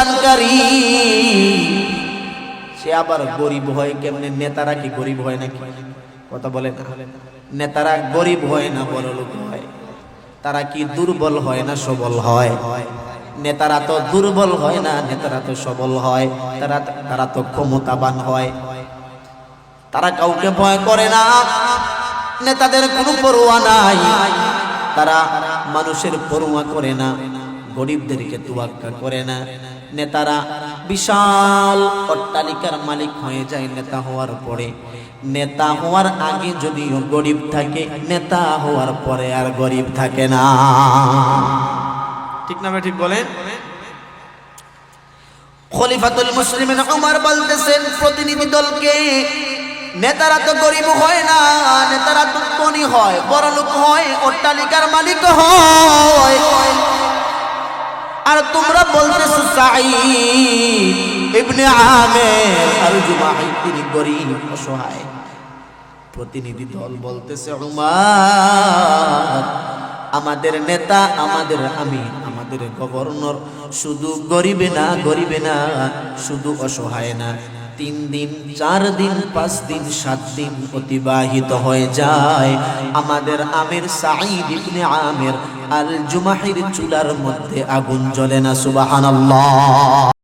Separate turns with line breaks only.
প্রদানকারী সে আবার গরিব হয়, কেমনে নেতারা কি গরিব হয় নাকি? কথা বলে না। নেতারা গরিব হয় না, বড় লোক হয়। তারা কি দুর্বল হয় না, সবল হয়? নেতারা তো দুর্বল হয় না, নেতারা তো সবল হয়। তারা তারা তো ক্ষমতাবান হয়। তারা কাউকে ভয় করে না। নেতাদের কোনো পরোয়া নাই। তারা মানুষের পরোয়া করে না। গরিবদেরকে তুয়াক্কা করে না। নেতারা বিশাল অট্টালিকার মালিক হয়ে যায় নেতা হওয়ার পরে। নেতা হওয়ার আগে যদিও গরিব থাকে নেতা হওয়ার পরে আর গরিব থাকে না। ঠিক না ভাই ঠিক বলেন? খলিফাতুল মুসলিমিন উমর বলতেছেন প্রতিনিধি দলকে নেতারা তো গরিব হয় না নেতারা তো ধনী হয় বড় লোক হয় অট্টালিকার মালিক হয়। তিনি গরিব, অসহায়। প্রতিনিধি দল বলতেছে, উমার, আমাদের নেতা, আমাদের আমি আমাদের গভর্নর শুধু গরিবে না গরিবে না, শুধু অসহায় না। তিন দিন, চার দিন, পাঁচ দিন, সাত দিন অতিবাহিত হয়ে যায়। আমাদের আমির সাঈদ ইবনে আমের আল জুমাহির চুলার মধ্যে আগুন জ্বলে না, সুবহানাল্লাহ।